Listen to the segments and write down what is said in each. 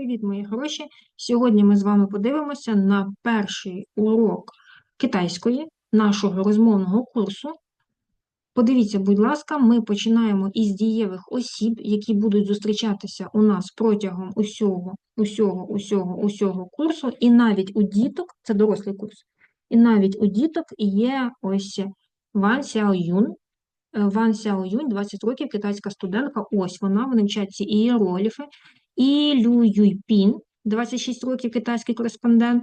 Привіт, мої хороші! Сьогодні ми з вами подивимося на перший урок китайської нашого розмовного курсу. Подивіться, будь ласка, ми починаємо із дієвих осіб, які будуть зустрічатися у нас протягом усього, усього, усього, усього курсу, і навіть у діток, це дорослий курс, і навіть у діток є ось Ван Сяо Юн. Ван Сяо Юнь, 20 років, китайська студентка. Ось вона, вони вчать ці ієрогліфи. І Лю Юйпін, 26 років, китайський кореспондент.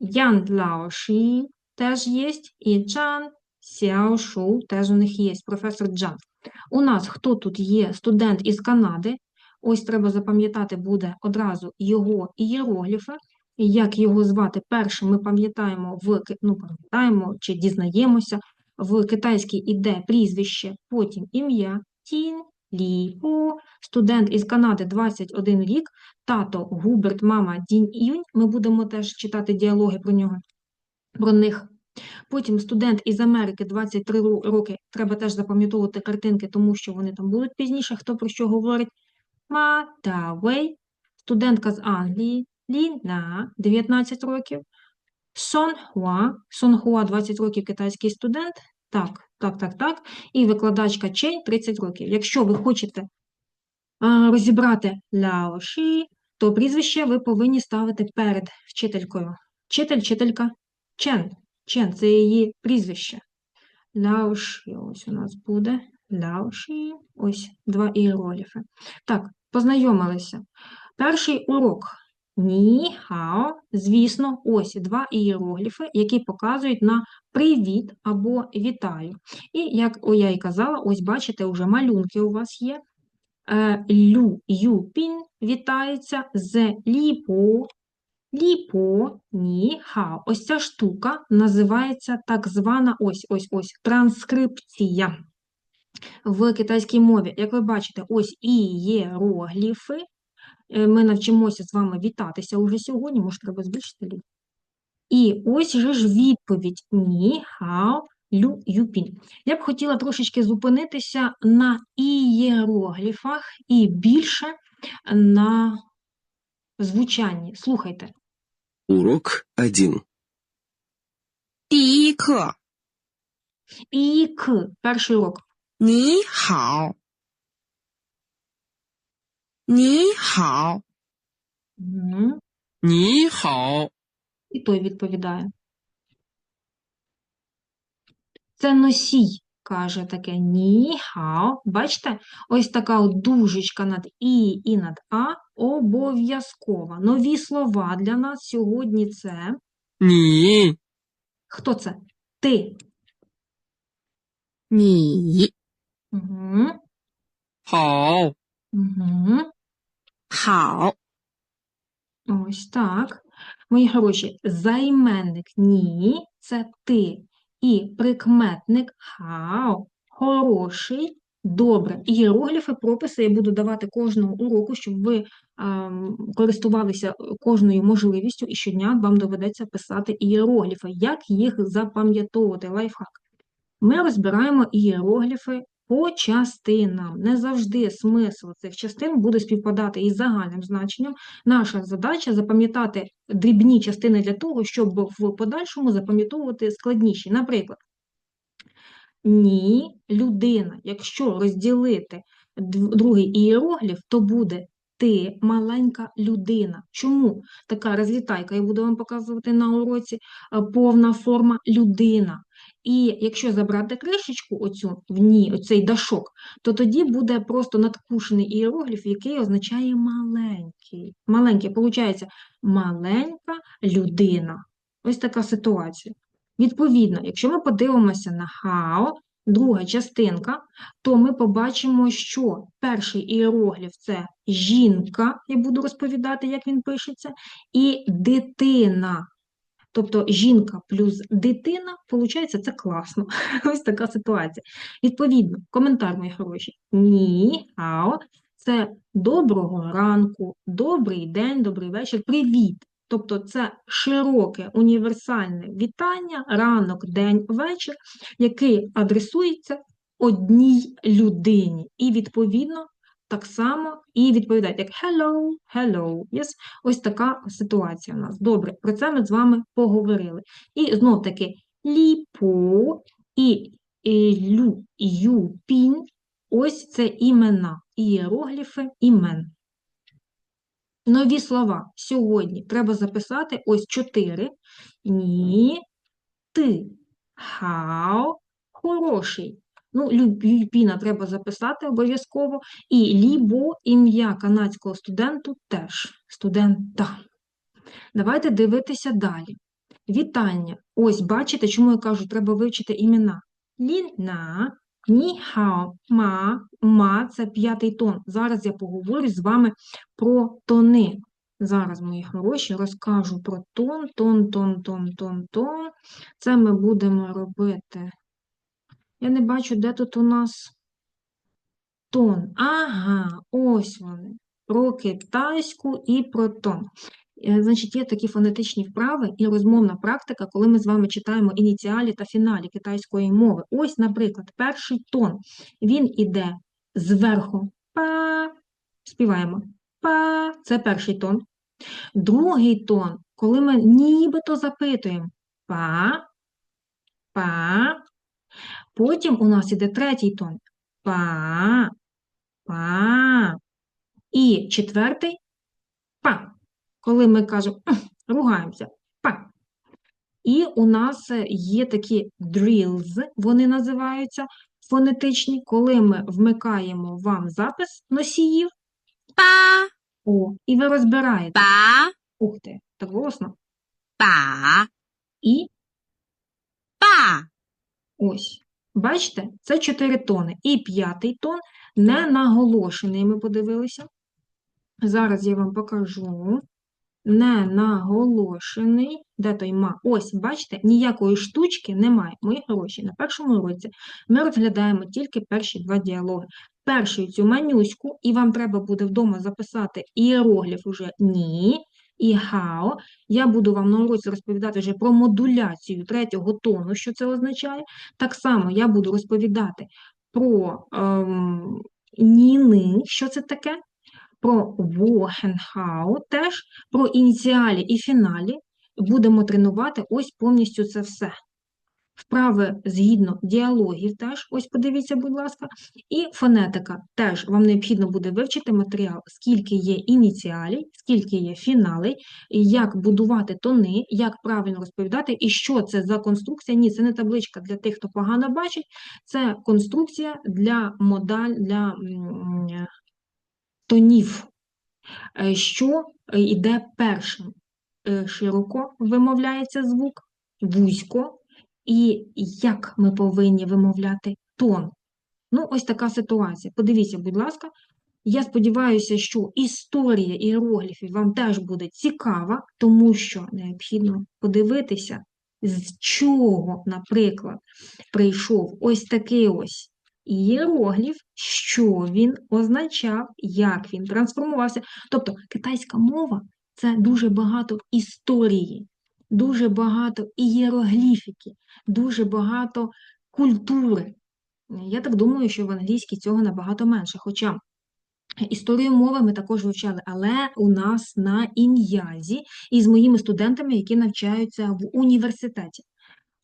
Ян Лаоші теж є. І Чан Сяошу теж у них є, професор Джан. У нас хто тут є? Студент із Канади. Ось треба запам'ятати буде одразу його ієрогліфи. Як його звати першим, ми пам'ятаємо в ну, пам'ятаємо чи дізнаємося. В китайській іде прізвище, потім ім'я Тін Лі Ху, студент із Канади 21 рік, тато Губерт, мама Дінь Юнь. Ми будемо теж читати діалоги про нього, про них. Потім студент із Америки 23 роки. Треба теж запам'ятовувати картинки, тому що вони там будуть пізніше. Хто про що говорить? Ма Та Вей, студентка з Англії, Лі На, 19 років. Сон Хуа, Сон Хуа, 20 років китайський студент. Так, так, так, так. І викладачка Чень 30 років. Якщо ви хочете розібрати Ляо Ші, то прізвище ви повинні ставити перед вчителькою. Вчитель, вчителька Чен. Чен це її прізвище. Ляо Ші, ось у нас буде. Ляо Ші, ось два іерогліфи. Так, познайомилися. Перший урок. Ні, хао, звісно, ось два ієрогліфи, які показують на привіт або вітаю. І, як я і казала, ось бачите, вже малюнки у вас є. Е, Лю Юпін вітається з ліпо, ліпо, ні, хао. Ось ця штука називається так звана ось ось ось транскрипція. В китайській мові, як ви бачите, ось ієрогліфи, Е, ми навчимося з вами вітатися уже сьогодні, може, треба збільшити лі. І ось же ж відповідь ні, хао лю, юпін. Я б хотіла трошечки зупинитися на ієрогліфах і більше на звучанні. Слухайте. Урок один. Пік. Ік. Перший урок. Ні, хао. Ні хао. Угу. Ні хао. І той відповідає. Це носій каже таке ні хао. Бачите, ось така от дужечка над І і над А обов'язкова. Нові слова для нас сьогодні це. Ні. Хто це? Ти. Ні. Угу. Хао. Угу. 好，Ось так. Мої хороші, займенник ні це ти. І прикметник хао хороший, добре. Ієрогліфи, прописи я буду давати кожного уроку, щоб ви ем, користувалися кожною можливістю, і щодня вам доведеться писати ієрогліфи. Як їх запам'ятовувати? Лайфхак. Ми розбираємо ієрогліфи по частинам. Не завжди смисл цих частин буде співпадати із загальним значенням. Наша задача запам'ятати дрібні частини для того, щоб в подальшому запам'ятовувати складніші. Наприклад, ні, людина. Якщо розділити другий ієрогліф, то буде ти маленька людина. Чому така розлітайка? Я буду вам показувати на уроці е, повна форма людина. І якщо забрати кришечку, оцю в ній, оцей дашок, то тоді буде просто надкушений ієрогліф, який означає маленький. Маленький, виходить, маленька людина. Ось така ситуація. Відповідно, якщо ми подивимося на хао, друга частинка, то ми побачимо, що перший іерогліф – це жінка, я буду розповідати, як він пишеться, і дитина. Тобто жінка плюс дитина, виходить, це класно. Ось така ситуація. Відповідно, коментар, мої хороші. Ні, ао, це доброго ранку, добрий день, добрий вечір, привіт. Тобто це широке універсальне вітання, ранок, день, вечір, який адресується одній людині. І, відповідно, так само і відповідаєте як hello, hello. Yes? Ось така ситуація у нас. Добре, про це ми з вами поговорили. І знов таки ліпо і, лю. Ось це імена, ієрогліфи імен. Нові слова сьогодні треба записати ось чотири. Ні, ти, хау, хороший. Ну, Лю- Юпіна треба записати обов'язково. І Лібо, ім'я канадського студенту теж студента. Давайте дивитися далі. Вітання. Ось, бачите, чому я кажу, треба вивчити імена. Ліна, ніхао, ма, ма це п'ятий тон. Зараз я поговорю з вами про тони. Зараз, мої хороші, розкажу про тон, тон, тон, тон, тон, тон. Це ми будемо робити. Я не бачу, де тут у нас тон. Ага, ось вони. Про китайську і про тон. Е, Значить, є такі фонетичні вправи і розмовна практика, коли ми з вами читаємо ініціалі та фіналі китайської мови. Ось, наприклад, перший тон. Він іде зверху. Па. Співаємо. Па. Це перший тон. Другий тон, коли ми нібито запитуємо па, па. Потім у нас іде третій тон. Па, па. І четвертий па. Коли ми кажемо, ругаємося, па. І у нас е, є такі drills, вони називаються фонетичні, коли ми вмикаємо вам запис носіїв, ба, о, і ви розбираєте. ба, Ух ти, так голосно. ба, І ба, Ось. Бачите, це чотири тони. І п'ятий тон не наголошений, ми подивилися. Зараз я вам покажу. Не наголошений. Де той ма? Ось, бачите, ніякої штучки немає. Мої гроші. На першому уроці ми розглядаємо тільки перші два діалоги. Першу цю манюську, і вам треба буде вдома записати іерогліф уже ні і how. Я буду вам на уроці розповідати вже про модуляцію третього тону, що це означає. Так само я буду розповідати про ем, ніни, що це таке, про how теж, про ініціалі і фіналі. Будемо тренувати ось повністю це все. Вправи згідно діалогів теж, ось подивіться, будь ласка, і фонетика теж. Вам необхідно буде вивчити матеріал, скільки є ініціалів, скільки є фіналей, як будувати тони, як правильно розповідати, і що це за конструкція. Ні, це не табличка для тих, хто погано бачить, це конструкція для модаль, для е, тонів, Е, що йде першим. Е, Широко вимовляється звук, вузько, і як ми повинні вимовляти тон. Ну, ось така ситуація. Подивіться, будь ласка. Я сподіваюся, що історія іерогліфів вам теж буде цікава, тому що необхідно подивитися, з чого, наприклад, прийшов ось такий ось ієрогліф, що він означав, як він трансформувався. Тобто китайська мова це дуже багато історії, дуже багато ієрогліфіки, дуже багато культури. Я так думаю, що в англійській цього набагато менше. Хоча історію мови ми також вивчали, але у нас на ін'язі і з моїми студентами, які навчаються в університеті.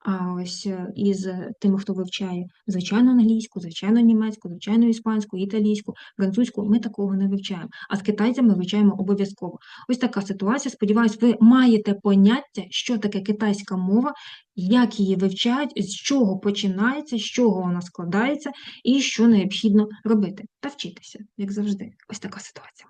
А ось е, із тими, хто вивчає звичайно англійську, звичайно німецьку, звичайно іспанську, італійську, французьку, ми такого не вивчаємо. А з китайцями вивчаємо обов'язково. Ось така ситуація. Сподіваюсь, ви маєте поняття, що таке китайська мова, як її вивчають, з чого починається, з чого вона складається і що необхідно робити. Та вчитися, як завжди. Ось така ситуація.